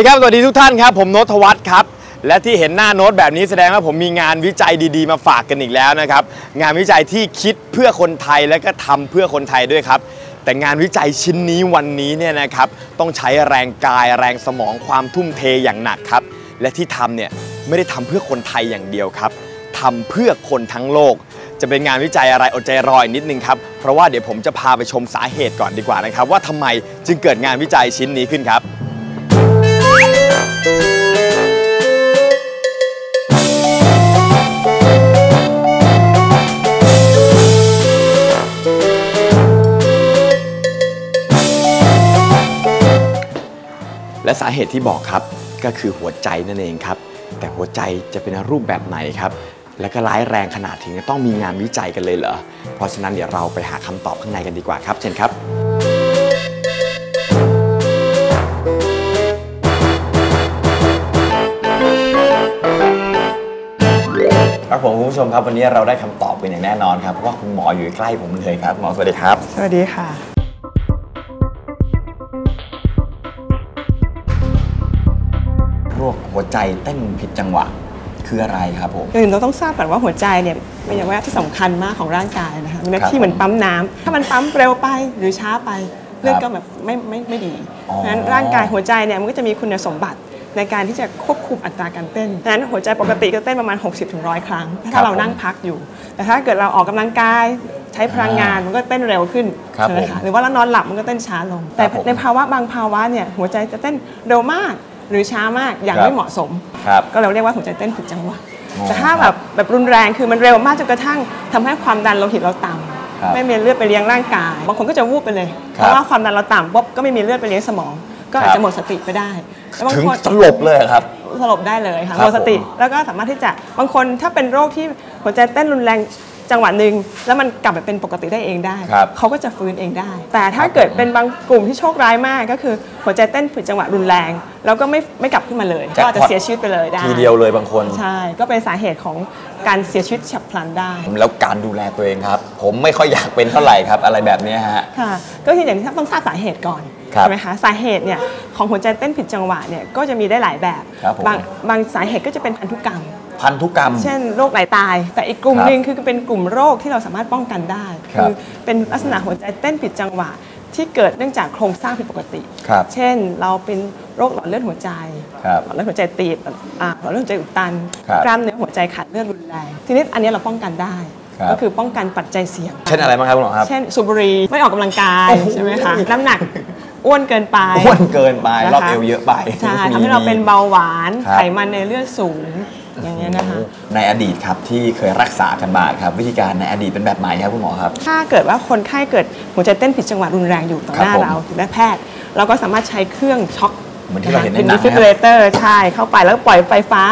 ดีครับ สวัสดีทุกท่านครับ ผมโนทวัฒน์ครับ และที่เห็นหน้าโน้ตแบบนี้แสดงว่าผมมีงานวิจัยดีๆ มาฝากกันอีกแล้วนะครับ งานวิจัยที่คิดเพื่อคนไทยและก็ทำเพื่อคนไทยด้วยครับ แต่งานวิจัยชิ้นนี้วันนี้เนี่ยนะครับต้องใช้แรงกายแรงสมองความทุ่มเทอย่างหนักครับ และที่ทำเนี่ยไม่ได้ทำเพื่อคนไทยอย่างเดียวครับทำเพื่อคนทั้งโลก จะเป็นงานวิจัยอะไรอดใจรออีกนิดนึงครับ เพราะว่าเดี๋ยวผมจะพาไปชมสาเหตุก่อนดีกว่านะครับ ว่าทำไมจึงเกิดงานวิจัยชิ้นนี้ขึ้นครับ และสาเหตุที่บอกครับก็คือหัวใจนั่นเองครับ แต่หัวใจจะเป็นรูปแบบไหนครับ และก็ร้ายแรงขนาดถึงจะต้องมีงานวิจัยกันเลยเหรอ เพราะฉะนั้นเดี๋ยวเราไปหาคำตอบข้างในกันดีกว่าครับ เชิญครับครับผมคุณผู้ชมครับวันนี้เราได้คำตอบเป็นอย่างแน่นอนครับเพราะว่าคุณหมออยู่ใกล้ผมเลยครับหมอสวัสดีครับ สวัสดีค่ะ โรคหัวใจเต้นผิดจังหวะคืออะไรครับผมคือเราต้องทราบก่อนว่าหัวใจเนี่ยเป็นอย่างว่าที่สำคัญมากของร่างกายนะคะมีหน้าครับที่เหมือนปั๊มน้ำถ้ามันปั๊มเร็วไปหรือช้าไปเลือดครับก็แบบไม่ไม่ไม่ดีอ๋อเพราะฉะนั้นร่างกายหัวใจเนี่ยมันก็จะมีคุณสมบัติในการที่จะควบคุมอัตราการเต้นดังนั้นหัวใจปกติก็เต้นประมาณ 60-100 ครั้งครัถ้าบเรานั่งพักอยู่ แต่ถ้าเกิดเราออกกำลังกายใช้พลังงานมันก็เต้นเร็วขึ้นครับใช่ไหมผมคะหรือว่าเรานอนหลับมันก็เต้นช้าลง แต่ผมในภาวะบางภาวะเนี่ยหัวใจจะเต้นเร็วมาก หรือช้ามากอย่างครับไม่เหมาะสมครับก็เราเรียกว่าหัวใจเต้นผิดจังหวะอ๋อแต่ถ้าแบบแบบรุนแรงคือมันเร็วมากจนกระทั่งทำให้ความดันโลหิตเราต่ครับำไม่มีเลือดไปเลี้ยงร่างกายบางคนก็จะวูบไปเลยครับเพราะว่าความดันเราต่ำปุ๊บก็ไม่มีเลือดไปเลี้ยงสมอง ก็อาจครัจะบหมดสติไปได้แล้วบางถึงคนสลบเลยเหรอครับสลบได้เลยค่ะครับหมดสติผมแล้วก็สามารถที่จะบางคนถ้าเป็นโรคที่หัวใจเต้นรุนแรง จังหวะหนึ่งแล้วมันกลับไปเป็นปกติได้เองได้ ครับ เขาก็จะฟื้นเองได้ แต่ถ้าครับเกิดเป็นบางกลุ่มที่โชคร้ายมากก็คือหัวใจเต้นผิดจังหวะรุนแรง แล้วก็ไม่ไม่กลับขึ้นมาเลยแจ็คก็อาจจะพอตเสียชีวิตไปเลยได้ทีเดียวเลยบางคน ใช่ ก็เป็นสาเหตุของการเสียชีวิตฉับพลันได้ แล้วการดูแลตัวเองครับ ผมไม่ค่อยอยากเป็นเท่าไหร่ครับ อะไรแบบเนี้ยฮะค่ะก็คืออย่างที่ต้องทราบสาเหตุก่อนครับใช่ไหมคะสาเหตุเนี่ยของหัวใจเต้นผิดจังหวะเนี่ยก็จะมีได้หลายแบบครับผมบางบางสาเหตุก็จะเป็นพันธุกรรม พันธุกรรม เช่นโรคไหลตาย แต่อีกกลุ่มครับหนึ่งคือเป็นกลุ่มโรคที่เราสามารถป้องกันได้ครับ เป็นลักษณะหัวใจเต้นผิดจังหวะ ที่เกิดเนื่องจากโครงสร้างผิดปกติ ครับ เช่นเราเป็นโรคหลอดเลือดหัวใจ ครับหลอดเลือดหัวใจตีบอ่าหลอดเลือดหัวใจอุดตัน ครับกล้ามเนื้อหัวใจขาดเลือดรุนแรง ทีนี้อันนี้เราป้องกันได้ ครับ ก็คือป้องกันปัจจัยเสี่ยง เช่นอะไรบ้างครับคุณหมอครับ เช่นสูบบุหรี่ไม่ออกกำลังกายโอ้โห ใช่ไหมคะน้ำหนักอ้วนเกินไป อ้วนเกินไป นะคะ รอบเอวเยอะไป ใช่มีทำให้เราเป็นเบาหวาน ครับไขมันในเลือดสูง อย่างเงี้ยนะคะ ในอดีตครับที่เคยรักษากันมาครับ วิธีการในอดีตเป็นแบบไหนครับคุณหมอครับ ถ้าเกิดว่าคนไข้เกิดหัวใจเต้นผิดจังหวะรุนแรงอยู่ต่อหน้าครับผมเราถึงได้แพทย์ เราก็สามารถใช้เครื่องช็อคเหมือนที่เราเห็นในเป็นหนัดิงฟินะบริเลเตอร์ใช่เข้าไปแล้วก็ปล่อยไฟฟ้า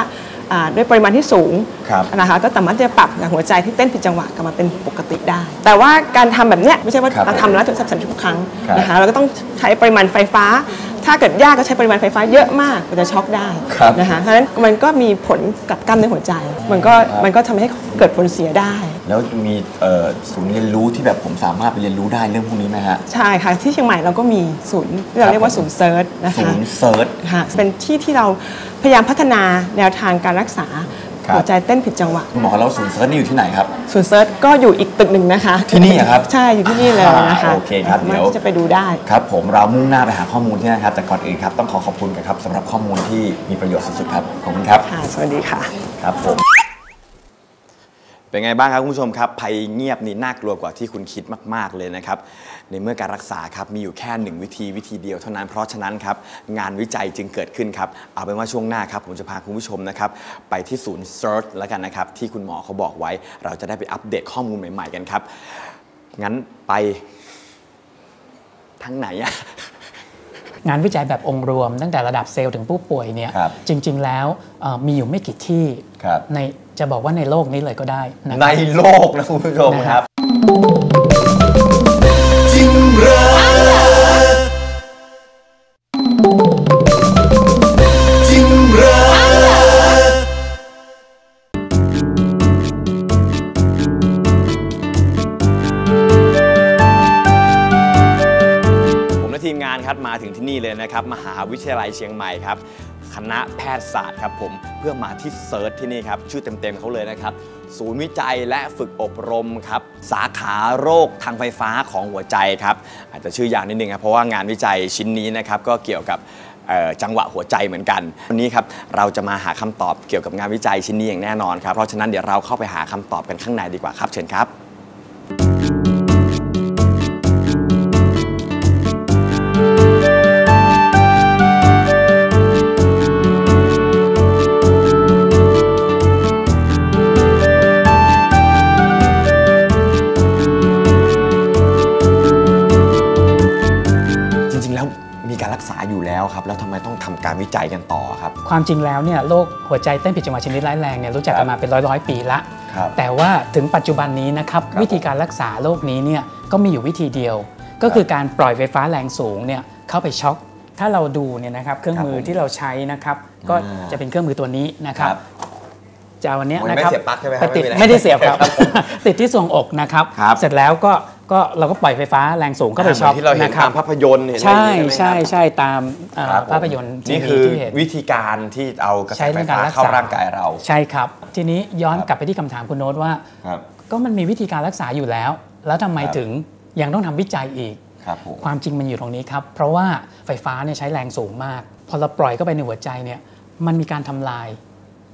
อ่าด้วยปริมาณที่สูงครับนะคะก็สามารถที่จะปรับหัวใจที่เต้นผิดจังหวะกลับมาเป็นปกติได้ แต่ว่าการทำแบบเนี้ยไม่ใช่ว่าครับเราทำแล้วจะสับสนทุกครั้งครับนะคะเราก็ต้องใช้ปริมาณไฟฟ้า ถ้าเกิดยากก็ใช้ปริมาณไฟฟ้าเยอะมากก็จะช็อกได้ครับนะคะเพราะฉะนั้นมันก็มีผลกับกล้ามเนื้อหัวใจ มันก็ครับมันก็ทำให้เกิดผลเสียได้ แล้วมีเอ่อศูนย์เรียนรู้ที่แบบผมสามารถไปเรียนรู้ได้เรื่องพวกนี้ไหมฮะใช่ค่ะที่เชียงใหม่เราก็มีศูนย์ที่เราเรียกว่าศูนย์เซิร์ชนะศูคะนย์เซิร์ชค่ะเป็นที่ที่เราพยายามพัฒนาแนวทางการรักษาครับ หัวใจเต้นผิดจังหวะคุณหมอแล้วศูนย์เซิร์ชนี่อยู่ที่ไหนครับศูนย์เซิร์ชก็อยู่อีกตึกหนึ่งนะคะที่นี่เหรอครับใช่อยู่ที่นี่เลยนะคะโอเคครับสามารถเดี๋ยวที่จะไปดูได้ครับ ผมเรามุ่งหน้าไปหาข้อมูลที่นั่นครับแต่ก่อนอื่นครับต้องขอขอบคุณกันครับสำหรับข้อมูลที่มีประโยชน์สุดๆครับขอบคุณครับค่ะสวัสดีค่ะครับผม เป็นไงบ้างครับคุณผู้ชมครับภัยเงียบนี่น่ากลัวกว่าที่คุณคิดมาก ๆ เลยนะครับ ในเมื่อการรักษาครับมีอยู่แค่หนึ่งวิธีวิธีเดียวเท่านั้นเพราะฉะนั้นครับงานวิจัยจึงเกิดขึ้นครับเอาเป็นว่าช่วงหน้าครับผมจะพาคุณผู้ชมนะครับไปที่ศูนย์ Search แล้วกันนะครับที่คุณหมอเขาบอกไว้ เราจะได้ไปอัปเดตข้อมูลใหม่ ๆ กันครับงั้นไปทางไหนอะ งานวิจัยแบบองค์รวม ตั้งแต่ระดับเซลล์ถึงผู้ป่วยเนี่ยครับจริง ๆ แล้วเอ่อมีอยู่ไม่กี่ที่ครับในจะบอกว่าในโลกนี้เลยก็ได้นะคในรับโลกนะคุณผู้ชมนะคครัรับ มาถึงที่นี่เลยนะครับ มหาวิทยาลัยเชียงใหม่ครับ คณะแพทยศาสตร์ครับผม เพื่อมาที่เซิร์ชที่นี่ครับ ชื่อเต็มๆเขาเลยนะครับ ศูนย์วิจัยและฝึกอบรมครับ สาขาโรคทางไฟฟ้าของหัวใจครับ อาจจะชื่อยาวนิดนึงครับ เพราะว่างานวิจัยชิ้นนี้นะครับ ก็เกี่ยวกับจังหวะหัวใจเหมือนกัน วันนี้ครับเราจะมาหาคำตอบเกี่ยวกับงานวิจัยชิ้นนี้อย่างแน่นอนครับ เพราะฉะนั้นเดี๋ยวเราเข้าไปหาคำตอบกันข้างในดีกว่าครับ เชิญครับ ครับความจริงแล้วเนี่ยโรคหัวใจเต้นผิดจังหวะชนิดร้ายแรงเนี่ยรู้จักกันมาเป็นร้อยร้อยๆปีละครับแต่ว่าถึงปัจจุบันนี้นะครับครับวิธีการรักษาโรคนี้เนี่ยก็มีอยู่วิธีเดียว ก็คือการปล่อยไฟฟ้าแรงสูงเนี่ยเข้าไปช็อคถ้าเราดูเนี่ยนะครับเครื่องมือครับผมที่เราใช้นะครับ ก็อ่าจะเป็นเครื่องมือตัวนี้นะครับจะเอาอันเนี้ยมันนะไม่ครับเสียบปลั๊กใช่ไหมครับไปติดไม่ไม่มีอะไรได้เสียบครับครับผมติดที่ทรวงอกนะครับครับเสร็จแล้วก็ ก็เราก็ปล่อยไฟฟ้าแรงสูงเข้าไปอ่าช็อคเหมือนที่เราเห็นนะครัตาบมภาพยนตร์เห็นอะไรอใช่ย่างนี้ใช่ไหมครับใช่ตามเอ่อครับผมภาพยนตร์ทีนี่วีคือที่เห็นวิธีการที่เอากระแสใช้ไฟในกาฟ้ารรักษาเข้าร่างกายเรา ใช่ครับ ทีนี้ย้อนครับกลับไปที่คำถามคุณโน้ตว่าครับก็มันมีวิธีการรักษาอยู่แล้ว แล้วทำไมครับถึงยังต้องทำวิจัยอีกครับผมความจริงมันอยู่ตรงนี้ครับ เพราะว่าไฟฟ้าเนี่ยใช้แรงสูงมาก พอเราปล่อยเข้าไปในหัวใจเนี่ยมันมีการทำลาย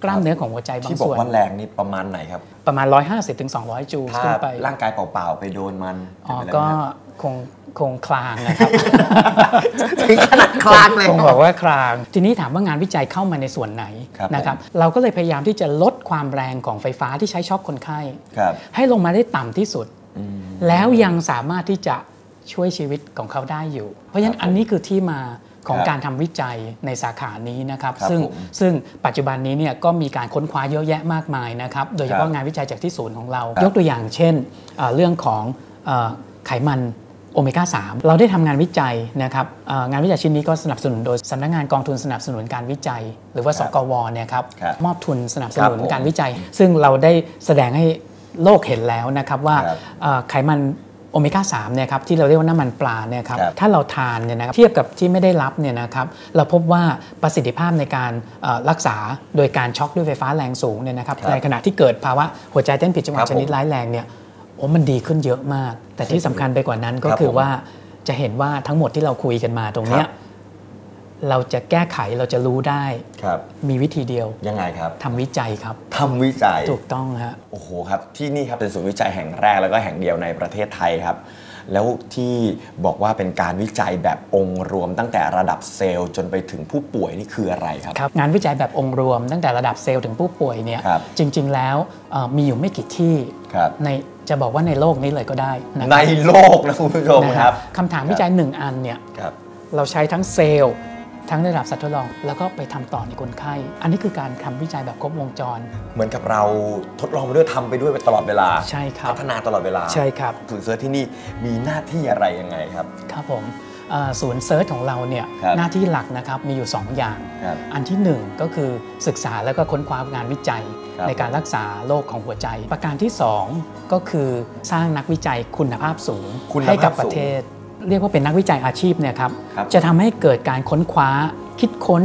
กล้ามเนื้อของหัวใจบางที่บอกส่วนว่าแรงนี่ประมาณไหนครับ ประมาณ 150-200ถึง200จูลถ้าขึ้นไปร่างกายเปล่าๆ ไปโดนมันอ๋อเป็นไรก็ไหมครับคงคงคลางนะครับถึงขนาดคลางเลยคงบอกว่าคลาง ทีนี้ถามว่างานวิจัยเข้ามาในส่วนไหนครับนะครับผมเราก็เลยพยายามที่จะลดความแรงของไฟฟ้าที่ใช้ช็อคคนไข้ครับให้ลงมาได้ต่ำที่สุดอืมแล้วยังสามารถที่จะช่วยชีวิตของเขาได้อยู่ เพราะฉะนั้นครับอันนี้คือที่มา ของครับการทำวิจัยในสาขานี้นะครับครับซึ่งผมซึ่งปัจจุบันนี้เนี่ยก็มีการค้นคว้าเยอะแยะมากมายนะครับโดยเฉพาะครับงานวิจัยจากที่ศูนย์ของเราครับยกตัวอย่างเช่นเอ่อเรื่องของเอ่อไขมันโอเมก้า 3 เราได้ทำงานวิจัยนะครับเอ่องานวิจัยชิ้นนี้ก็สนับสนุนโดยสำนักงานกองทุนสนับสนุนการวิจัย หรือว่าคสรับกวเนี่ยครับครับมอบทุนสนับสนุนครับผมการวิจัย ซึ่งเราได้แสดงให้โลกเห็นแล้วนะครับว่าครับเอ่อไขมัน โอเมก้า3เนี่ยครับที่เราเรียกว่าน้ำมันปลาเนี่ยครับครับถ้าเราทานเนี่ยนะครับเทียบกับที่ไม่ได้รับเนี่ยนะครับเราพบว่าประสิทธิภาพในการเอ่อรักษาโดยการช็อกด้วยไฟฟ้าแรงสูงเนี่ยนะครับครับในขณะที่เกิดภาวะหัวใจเต้นผิดจังหครัวะบชนิดร้ายแรงเนี่ยโอ้มันดีขึ้นเยอะมาก แต่ที่สำคัญไปกว่านั้นก็ครับคือผมว่าจะเห็นว่าทั้งหมดที่เราคุยกันมาตรงเนี้ยครับ เราจะแก้ไขเราจะรู้ได้ ครับ มีวิธีเดียวยังไงครับทำวิจัยครับ ทำวิจัย ถูกต้องฮะ โอ้โหครับ ที่นี่ครับเป็นศูนย์วิจัยแห่งแรกแล้วก็แห่งเดียวในประเทศไทยครับ แล้วที่บอกว่าเป็นการวิจัยแบบองค์รวมตั้งแต่ระดับเซลล์จนไปถึงผู้ป่วยนี่คืออะไรครับ ครับงานวิจัยแบบองค์รวมตั้งแต่ระดับเซลล์ถึงผู้ป่วยเนี่ยครับจริง ๆ แล้วเอ่อมีอยู่ไม่กี่ที่ครับ ในจะบอกว่าในโลกนี้เลยก็ได้นะในโลกนะคุณผู้ชมนะคครัรับบคำถามวิจัยหนึ่งอันเนี่ย ครับ เราใช้ทั้งเซลล์ ทั้งระดับสัตว์ทดลอง แล้วก็ไปทำต่อในคนไข้ อันนี้คือการทำวิจัยแบบครบวงจร เหมือนกับเราทดลองไปด้วยทำไปด้วยตลอดเวลาใช่ครับพัฒนาตลอดเวลาใช่ครับศูนย์เซิร์ชที่นี่มีหน้าที่อะไรยังไงครับครับผมเอ่อศูนย์เซิร์ชของเราเนี่ยครับหน้าที่หลักนะครับมีอยู่ 2 อย่างครับอันที่ 1 ก็คือศึกษาแล้วก็ค้นคว้างานวิจัยครับในการรักษาโรคของหัวใจ ประการที่ 2 ก็คือสร้างนักวิจัยคุณภาพสูงคุณภาพให้กับสูงประเทศ เรียกว่าเป็นนักวิจัยอาชีพเนี่ยครับครับจะทำให้เกิดการค้นคว้าคิดค้น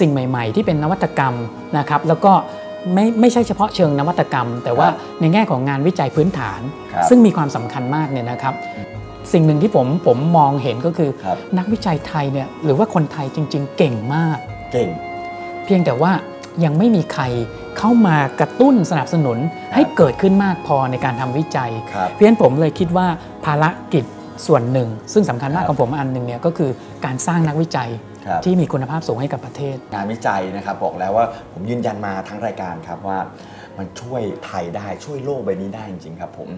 สิ่งใหม่ ๆ ที่เป็นนวัตกรรมนะครับ แล้วก็ไม่ไม่ใช่เฉพาะเชิงนวัตกรรม แต่ว่าในแง่ของงานวิจัยพื้นฐานครับซึ่งมีความสำคัญมากเนี่ยนะครับ สิ่งหนึ่งที่ผมผมมองเห็นก็คือครับนักวิจัยไทยเนี่ยหรือว่าคนไทยจริง ๆ เก่งมากเก่ง เพียงแต่ว่ายังไม่มีใครเข้ามากระตุ้นสนับสนุนให้เกิดขึ้นมากพอในการทำวิจัยครับเพราะฉะนั้นผมเลยคิดว่าภารกิจ ส่วนหนึ่ง ซึ่งสำคัญมาครับกของผมอันหนึ่งเนี่ยก็คือการสร้างนักวิจัยครับที่มีคุณภาพสูงให้กับประเทศ งานวิจัยนะครับบอกแล้วว่าผมยืนยันมาทั้งรายการครับว่ามันช่วยไทยได้ช่วยโลกใบนี้ได้จริงๆครับผม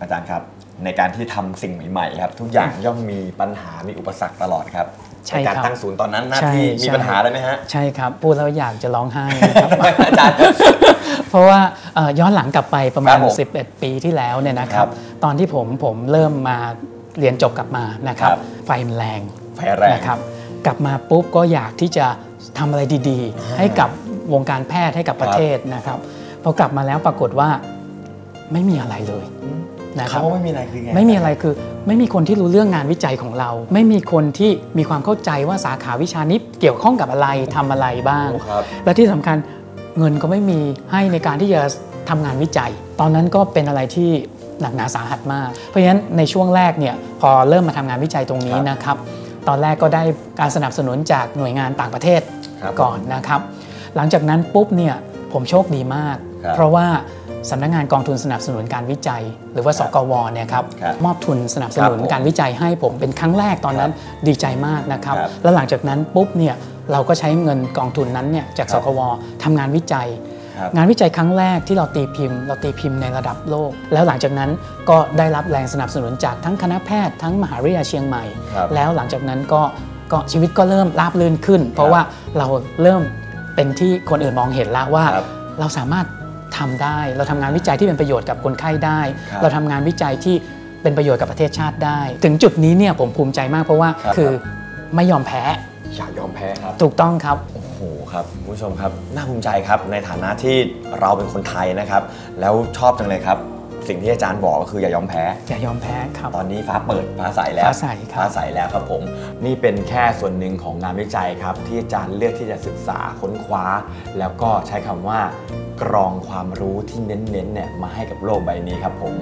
อาจารย์ครับในการที่ทำสิ่งใหม่ๆครับ ทุกอย่างย่อมมีปัญหามีอุปสรรคตลอดครับใช่การครับตั้งศูนย์ตอนนั้นหน้าใช่ที่มีใช่ปัญหาอะไรไหมฮะใช่ครับพูดแล้วอยากจะร้องไห้นะครับอาจารย์เพราะว่าเอ่อย้อนหลังกลับไปประมาคณรับผม11 ปีที่แล้วเนี่ยนะครัครับบตอนที่ผมผมเริ่มมา เรียนจบกลับมานะครับครับ ไฟมันแรงไฟแรงนะครับ กลับมาปุ๊บก็อยากที่จะทำอะไรดีๆ ให้กับวงการแพทย์ให้กับประเทศนะครับพอกลับมาแล้วปรากฏว่าไม่มีอะไรเลยนะครัเขาบว่าไม่มีอะไรคือไงไม่มีอะไรคือ ไม่มีคนที่รู้เรื่องงานวิจัยของเรา ไม่มีคนที่มีความเข้าใจว่าสาขาวิชานี้เกี่ยวข้องกับอะไรทำอะไรบ้างโอ้ครับและที่สำคัญเงินก็ไม่มีให้ในการที่จะทำงานวิจัย ตอนนั้นก็เป็นอะไรที่ หนักหนาสาหัสมาก เพราะฉะนั้นในช่วงแรกเนี่ยพอเริ่มมาทำงานวิจัยตรงนี้ครับนะครับ ตอนแรกก็ได้การสนับสนุนจากหน่วยงานต่างประเทศครับก่อนนะครับ หลังจากนั้นปุ๊บเนี่ยผมโชคดีมากครับเพราะว่าสำนักงานกองทุนสนับสนุนการวิจัย หรือว่าสกวเนี่ยครับครับมอบทุนสนับสนุนครับผมการวิจัยให้ผมเป็นครั้งแรกตอนนั้นดีใจมากนะครับครับ แล้วหลังจากนั้นปุ๊บเนี่ยเราก็ใช้เงินกองทุนนั้นเนี่ยจากคสรับกวทำงานวิจัยครับ งานวิจัยครั้งแรกที่เราตีพิมพ์ เราตีพิมพ์ในระดับโลก แล้วหลังจากนั้นก็ได้รับแรงสนับสนุนจากทั้งคณะแพทย์ทั้งมหาวิทยาลัยเชียงใหม่ครับแล้วหลังจากนั้นก็ก็ชีวิตก็เริ่มราบรื่นขึ้น เพราะว่าเราเริ่มเป็นที่คนอื่นมองเห็นแล้วว่าครับเราสามารถทำได้ เราทำงานวิจัยที่เป็นประโยชน์กับคนไข้ได้ครับเราทำงานวิจัยที่เป็นประโยชน์กับประเทศชาติได้ ถึงจุดนี้เนี่ยผมภูมิใจมากเพราะว่าครับคือไม่ยอมแพ้อย่ายอมแพ้ครับ ถูกต้องครับโอ้โหครับคุณผู้ชมครับน่าภูมิใจครับในฐานะที่เราเป็นคนไทยนะครับ แล้วชอบจังเลยครับ สิ่งที่อาจารย์บอกก็คืออย่ายอมแพ้ อย่ายอมแพ้ครับ ตอนนี้ฟ้าเปิดฟ้าใสแล้วฟ้าใสครับฟ้าใสแล้วครับผม นี่เป็นแค่ส่วนหนึ่งของงานวิจัยครับ ที่อาจารย์เลือกที่จะศึกษาค้นคว้า แล้วก็ใช้คำว่ากรองความรู้ที่เน้นๆเนี่ยมาให้กับโลกใบนี้ครับผม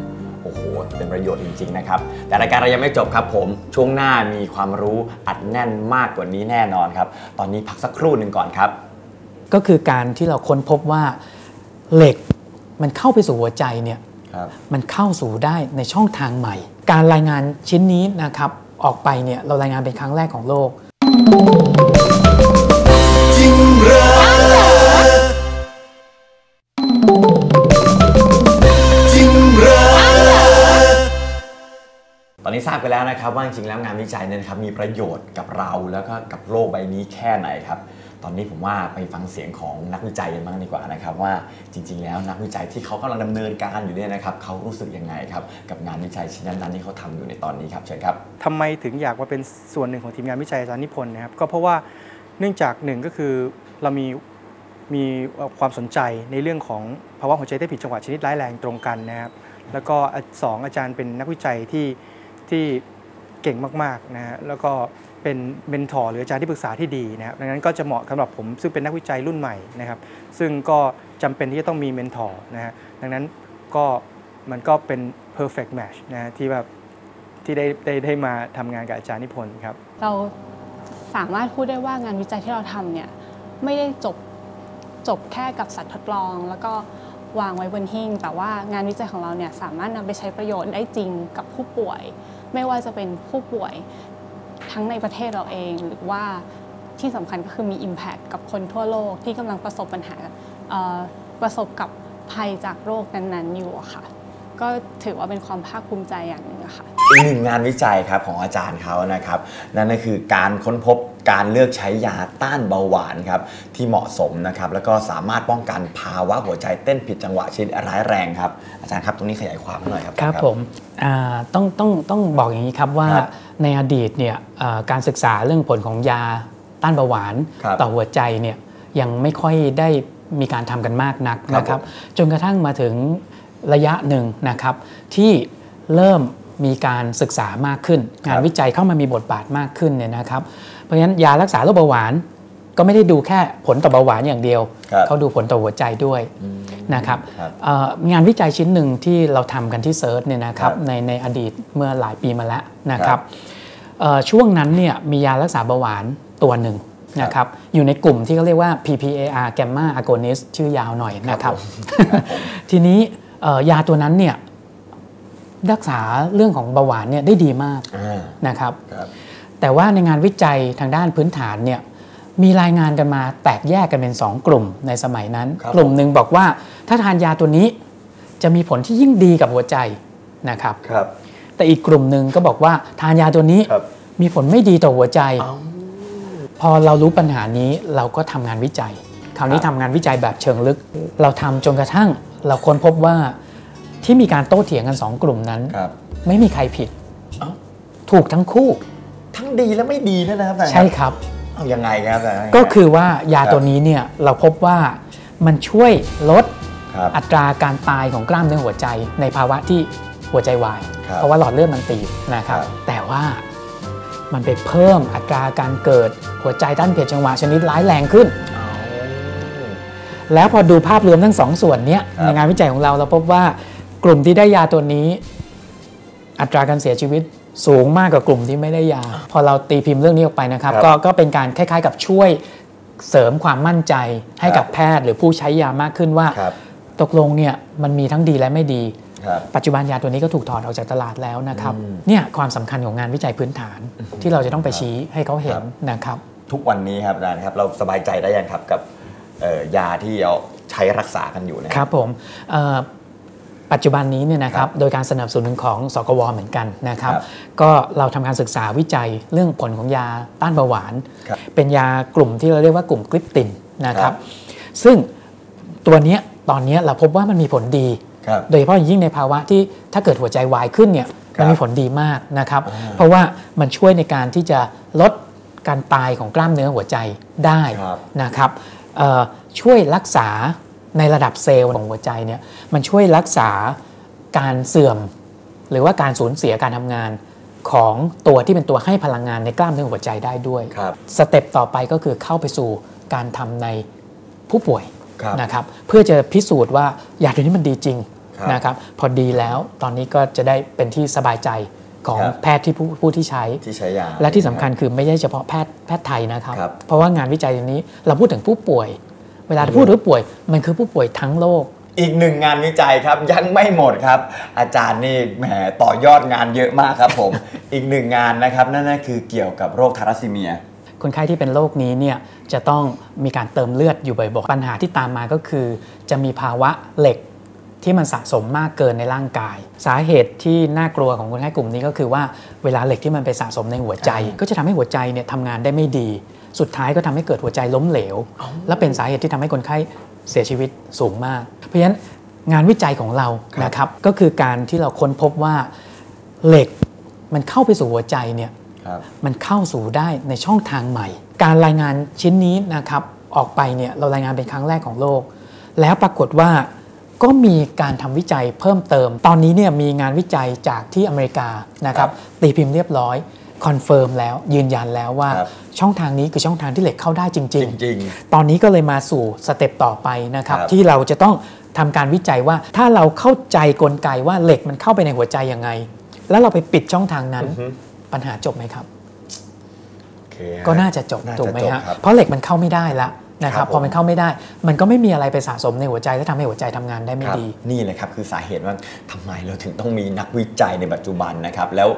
โอ้โห เป็นประโยชน์จริง ๆ นะครับ แต่รายการเรายังไม่จบครับผม ช่วงหน้ามีความรู้อัดแน่นมากกว่านี้แน่นอนครับ ตอนนี้พักสักครู่หนึ่งก่อนครับ ก็คือการที่เราค้นพบว่าเหล็กมันเข้าไปสู่หัวใจเนี่ยครับมันเข้าสู่ได้ในช่องทางใหม่ การรายงานชิ้นนี้นะครับออกไปเนี่ยเรารายงานเป็นครั้งแรกของโลก ตอนนี้ทราบกันแล้วนะครับว่าจริงๆแล้วงานวิจัยเนี่ยนะครับมีประโยชน์กับเราแล้วก็กับโลกใบนี้แค่ไหนครับ ตอนนี้ผมว่าไปฟังเสียงของนักวิจัยกันบ้างดีกว่านะครับว่าจริง ๆ แล้วนักวิจัยที่เขากำลังดำเนินการอยู่เนี่ยนะครับเขารู้สึกยังไงครับกับงานวิจัยชิ้นนั้นๆที่เขาทำอยู่ในตอนนี้ครับเชิญครับทำไมถึงอยากมาเป็นส่วนหนึ่งของทีมงานวิจัยอาจารย์นิพนธ์นะครับก็เพราะว่าเนื่องจากหนึ่งก็คือเรามีมีความสนใจในเรื่องของภาวะหัวใจเต้นผิดจังหวะชนิดร้ายแรงตรงกันนะครับแล้วก็สองอาจารย์เป็นนักวิจัยที่ ที่เก่งมากๆนะฮะแล้วก็เป็นเมนทอร์หรืออาจารย์ที่ปรึกษาที่ดีนะครับดังนั้นก็จะเหมาะสำหรับผมซึ่งเป็นนักวิจัยรุ่นใหม่นะครับ ซึ่งก็จำเป็นที่จะต้องมีเมนทอร์นะฮะดังนั้นก็มันก็เป็น perfect match นะฮะที่แบบที่ได้ได้ได้มาทำงานกับอาจารย์นิพนธ์ครับ เราสามารถพูดได้ว่างานวิจัยที่เราทำเนี่ยไม่ได้จบจบแค่กับสัตว์ทดลอง แล้วก็ วางไว้บนหิ้ง แต่ว่างานวิจัยของเราเนี่ยสามารถนำไปใช้ประโยชน์ได้จริงกับผู้ป่วย ไม่ว่าจะเป็นผู้ป่วยทั้งในประเทศเราเอง หรือว่าที่สำคัญก็คือมี Impact กับคนทั่วโลกที่กำลังประสบปัญหาประสบกับภัยจากโรคนั้นๆอยู่ค่ะ ก็ถือว่าเป็นความภาคภูมิใจอย่างหนึ่งค่ะอีกหนึ่งงานวิจัยครับของอาจารย์เขานะครับ นั่นก็คือการค้นพบ การเลือกใช้ยาต้านเบาหวานครับที่เหมาะสมนะครับแล้วก็สามารถป้องกันภาวะหัวใจเต้นผิดจังหวะชนิดร้ายแรงครับอาจารย์ครับตรงนี้ขยายความให้หน่อยครับครับผมอ่าต้องต้องต้องบอกอย่างนี้ครับว่าครับในอดีตเนี่ยเอ่อการศึกษาเรื่องผลของยาต้านเบาหวานครับต่อหัวใจเนี่ยยังไม่ค่อยได้มีการทำกันมากนักครับนะครับ จนกระทั่งมาถึงระยะหนึ่งนะครับ ที่เริ่มมีการศึกษามากขึ้นครับงานวิจัยเข้ามามีบทบาทมากขึ้นเนี่ยนะครับ เพราะฉะนั้นยารักษาโรคเบาหวานก็ไม่ได้ดูแค่ผลต่อเบาหวานอย่างเดียวครับเขาดูผลต่อหัวใจด้วยอืมนะครับครับเอ่องานวิจัยชิ้นหนึ่งที่เราทำกันที่เซิร์ชเนี่ยนะครับครับในในอดีตเมื่อหลายปีมาแล้วนะคครัรับบเอ่อช่วงนั้นเนี่ยมียารักษาเบาหวานตัวหนึ่งนะครับอยู่ในกลุ่มที่เขาเรียกว่า PPAR gamma agonist ชื่อยาวหน่อยนะครับ ทีนี้เอ่อยาตัวนั้นเนี่ยรักษาเรื่องของเบาหวานเนี่ยได้ดีมากอ่านะครับครับ แต่ว่าในงานวิจัยทางด้านพื้นฐานเนี่ยมีรายงานกันมาแตกแยกกันเป็น 2 กลุ่มในสมัยนั้นครับกลุ่มหนึ่งบอกว่าถ้าทานยาตัวนี้จะมีผลที่ยิ่งดีกับหัวใจนะครับครับ แต่อีกกลุ่มหนึ่งก็บอกว่าทานยาตัวนี้ครับมีผลไม่ดีต่อหัวใจ พอเรารู้ปัญหานี้เราก็ทำงานวิจัย คราวนี้ทำงานวิจัยแบบเชิงลึก เราทำจนกระทั่งเราค้นพบว่าที่มีการโต้เถียงกันสองกลุ่มนั้นครับไม่มีใครผิดเอ้าถูกทั้งคู่ ทั้งดีและไม่ดีด้วยนะครับอาจารย์ใช่ครับเอายังไงครับอาจารย์ก็คือว่ายาตัวนี้เนี่ยเราพบว่ามันช่วยลดครับอัตราการตายของกล้ามเนื้อหัวใจในภาวะที่หัวใจวายครับเพราะว่าหลอดเลือดมันตีบนะครับครับ แต่ว่ามันไปเพิ่มอัตราการเกิดหัวใจต้านเพียดจังหวะชนิดร้ายแรงขึ้น แล้วพอดูภาพรวมทั้งสองส่วนเนี้ยครับในงานวิจัยของเราเราพบว่ากลุ่มที่ได้ยาตัวนี้ อัตราการเสียชีวิต สูงมากกว่ากลุ่มที่ไม่ได้ยา พอเราตีพิมพ์เรื่องนี้ออกไปนะครับครับก็ก็เป็นการคล้าย ๆ กับช่วยเสริมความมั่นใจให้กับครับแพทย์หรือผู้ใช้ยามากขึ้นว่าครับตกลงเนี่ยมันมีทั้งดีและไม่ดีครับปัจจุบันยาตัวนี้ก็ถูกถอดออกจากตลาดแล้วนะครับอืมเนี่ยความสำคัญของงานวิจัยพื้นฐานที่เราจะต้องไปชี้ให้เขาเห็ครันบนะครับ ทุกวันนี้ครับอาจารย์ครับเราสบายใจได้ยังครับกับเอ่อยาที่เราใช้รักษากันอยู่เนยครับผมเอ่อ ปัจจุบันนี้เนี่ยนะครัครับบโดยการสนับสนุนของสกวเหมือนกันนะครับครับก็เราทำการศึกษาวิจัยเรื่องผลของยาต้านเบาหวานครับเป็นยากลุ่มที่เราเรียกว่ากลุ่มกลิปตินนะคครัรับบซึ่งตัวเนี้ยตอนเนี้ยเราพบว่ามันมีผลดีครับโดยเฉพาะอย่างยิ่งในภาวะที่ถ้าเกิดหัวใจวายขึ้นเนี่ยครับมันมีผลดีมากนะครับอ่าเพราะว่ามันช่วยในการที่จะลดการตายของกล้ามเนื้อหัวใจได้ครับนะครับเอ่อช่วยรักษา ในระดับเซลล์ของหัวใจเนี่ยมันช่วยรักษาการเสื่อม หรือว่าการสูญเสียการทำงานของตัวที่เป็นตัวให้พลังงานในกล้ามเนื้อหัวใจได้ด้วยครับสเต็ปต่อไปก็คือเข้าไปสู่การทำในผู้ป่วยครับนะครับเพื่อจะพิสูจน์ว่ายาตัวนี้มันดีจริงครับนะครับพอดีแล้วตอนนี้ก็จะได้เป็นที่สบายใจของครับแพทย์ที่ผู้ผู้ที่ใช้ที่ใช้ยาและที่สำคัญคือไม่ใช่เฉพาะแพทย์แพทย์ไทยนะครับครับ เพราะว่างานวิจัยนี้เราพูดถึงผู้ป่วย เวลาพูดถึงผู้ป่วย มันคือผู้ป่วยทั้งโลก อีกหนึ่งงานวิจัยครับยังไม่หมดครับ อาจารย์นี่แหมต่อยอดงานเยอะมากครับผม อีกหนึ่งงานนะครับนั่นก็คือเกี่ยวกับโรคทารัสซีเมียคนไข้ที่เป็นโรคนี้เนี่ยจะต้องมีการเติมเลือดอยู่บ่อยๆปัญหาที่ตามมาก็คือ จะมีภาวะเหล็กที่มันสะสมมากเกินในร่างกาย สาเหตุที่น่ากลัวของคนไข้กลุ่มนี้ก็คือว่าเวลาเหล็กที่มันไปสะสมในหัวใจ ก็จะทำให้หัวใจเนี่ยทำงานได้ไม่ดี สุดท้ายก็ทำให้เกิดหัวใจล้มเหลว และเป็นสาเหตุที่ทำให้คนไข้เสียชีวิตสูงมาก เพราะฉะนั้นงานวิจัยของเรานะครับก็คือการที่เราค้นพบว่าเหล็กมันเข้าไปสู่หัวใจเนี่ยครับมันเข้าสู่ได้ในช่องทางใหม่ การรายงานชิ้นนี้นะครับออกไปเนี่ยเรารายงานเป็นครั้งแรกของโลก แล้วปรากฏว่าก็มีการทำวิจัยเพิ่มเติม ตอนนี้เนี่ยมีงานวิจัยจากที่อเมริกานะครับตีพิมพ์เรียบร้อย คอนเฟิร์มแล้วยืนยันแล้วว่าครับช่องทางนี้คือช่องทางที่เหล็กเข้าได้จริงจริงตอนนี้ก็เลยมาสู่สเต็ปต่อไปนะครับครับที่เราจะต้องทำการวิจัยว่าถ้าเราเข้าใจกลไกว่าเหล็กมันเข้าไปในหัวใจยังไง แล้วเราไปปิดช่องทางนั้นอือฮึปัญหาจบไหมครับโอเคฮก็น่าจะจบน่าจะถูกไหมจบฮะครับเพราะเหล็กมันเข้าไม่ได้ละ นะคครัรับบผมพอมันเข้าไม่ได้ มันก็ไม่มีอะไรไปสะสมในหัวใจและทำให้หัวใจทำงานได้ไม่ครับดี นี่แหละครับคือสาเหตุว่าทำไมเราถึงต้องมีนักวิจัยในปัจจุบันนะครับแล้ว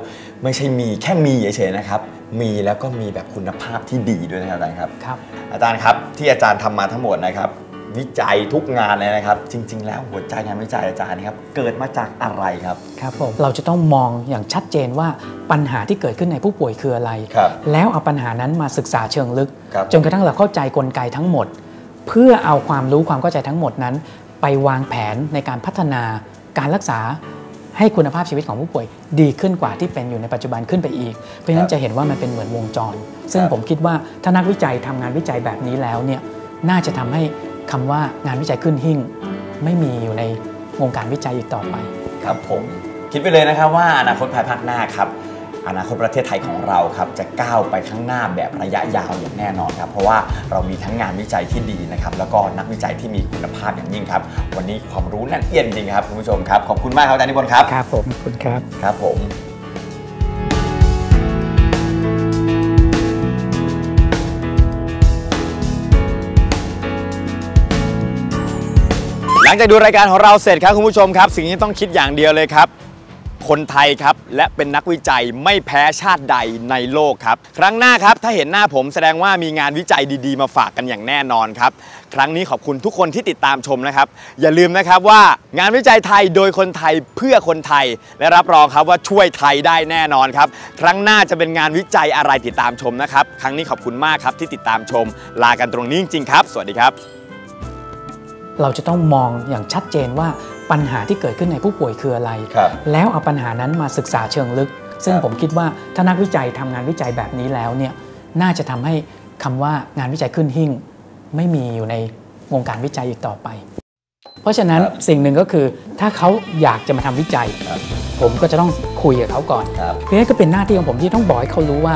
ไม่ใช่มีแค่มีเฉยๆนะครับมีแล้วก็มีแบบคุณภาพที่ดีด้วยนะครับอาจารย์ครับครับอาจารย์ครับที่อาจารย์ทำมาทั้งหมดนะครับ วิจัยทุกงานเลยนะครับ จริง ๆ แล้วหัวใจงานวิจัยอาจารย์ครับ เกิดมาจากอะไรครับครับผมเราจะต้องมองอย่างชัดเจนว่าปัญหาที่เกิดขึ้นในผู้ป่วยคืออะไรครับแล้วเอาปัญหานั้นมาศึกษาเชิงลึกครับจนกระทั่งเราเข้าใจกลไกทั้งหมด เพื่อเอาความรู้ความเข้าใจทั้งหมดนั้น ไปวางแผนในการพัฒนาการรักษาให้คุณภาพชีวิตของผู้ป่วยดีขึ้นกว่าที่เป็นอยู่ในปัจจุบันขึ้นไปอีก เพราะฉะนั้นจะเห็นว่ามันเป็นเหมือนวงจร ซึ่งครับผมคิดว่าถ้านักวิจัยทำงานวิจัยแบบนี้แล้วเนี่ยน่าจะทำให้ คำว่างานวิจัยขึ้นหิ่ง ไม่มีอยู่ในวงการวิจัยอีกต่อไป ครับผมคิดไปเลยนะครับว่าอนาคตภายภาคหน้าครับอนาคตประเทศไทยของเราครับจะก้าวไปข้างหน้าแบบระยะยาวอย่างแน่นอนครับ เพราะว่าเรามีทั้งงานวิจัยที่ดีนะครับ แล้วก็นักวิจัยที่มีคุณภาพอย่างยิ่งครับ วันนี้ความรู้แน่นเอียดจริงๆครับคุณผู้ชมครับ ขอบคุณมากครับอาจารย์นิพนธ์ครับ ครับผมขอบคุณครับ ครับผม จากดูรายการของเราเสร็จครับคุณผู้ชมครับ สิ่งที่ต้องคิดอย่างเดียวเลยครับ คนไทยครับและเป็นนักวิจัยไม่แพ้ชาติใดในโลกครับ ครั้งหน้าครับถ้าเห็นหน้าผมแสดงว่ามีงานวิจัยดีๆ มาฝากกันอย่างแน่นอนครับ ครั้งนี้ขอบคุณทุกคนที่ติดตามชมนะครับ อย่าลืมนะครับว่างานวิจัยไทยโดยคนไทยเพื่อคนไทย และรับรองครับว่าช่วยไทยได้แน่นอนครับ ครั้งหน้าจะเป็นงานวิจัยอะไรติดตามชมนะครับ ครั้งนี้ขอบคุณมากครับที่ติดตามชม ลากันตรงนี้จริงๆครับ สวัสดีครับ เราจะต้องมองอย่างชัดเจนว่าปัญหาที่เกิดขึ้นในผู้ป่วยคืออะไรครับแล้วเอาปัญหานั้นมาศึกษาเชิงลึก ซึ่งครับผมคิดว่าถ้านักวิจัยทำงานวิจัยแบบนี้แล้วเนี่ยน่าจะทำให้คำว่างานวิจัยขึ้นหิ่ง ไม่มีอยู่ในวงการวิจัยอีกต่อไป เพราะฉะนั้นครับสิ่งหนึ่งก็คือถ้าเขาอยากจะมาทำวิจัยครับผมก็จะต้องคุยกับเขาก่อนครับเพราะฉะนั้นก็เป็นหน้าที่ของผมที่ต้องบอกให้เขารู้ว่า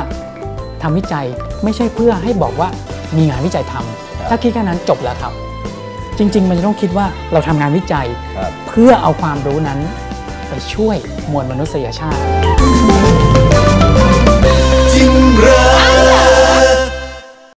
ทำวิจัยไม่ใช่เพื่อให้บอกว่ามีงานวิจัยทำถ้าคิดแค่นั้นจบแล้วครับ จริง ๆ มันจะต้องคิดว่าเราทำงานวิจัยครับเพื่อเอาความรู้นั้นไปช่วยมวลมนุษยชาติ จริงเหรอ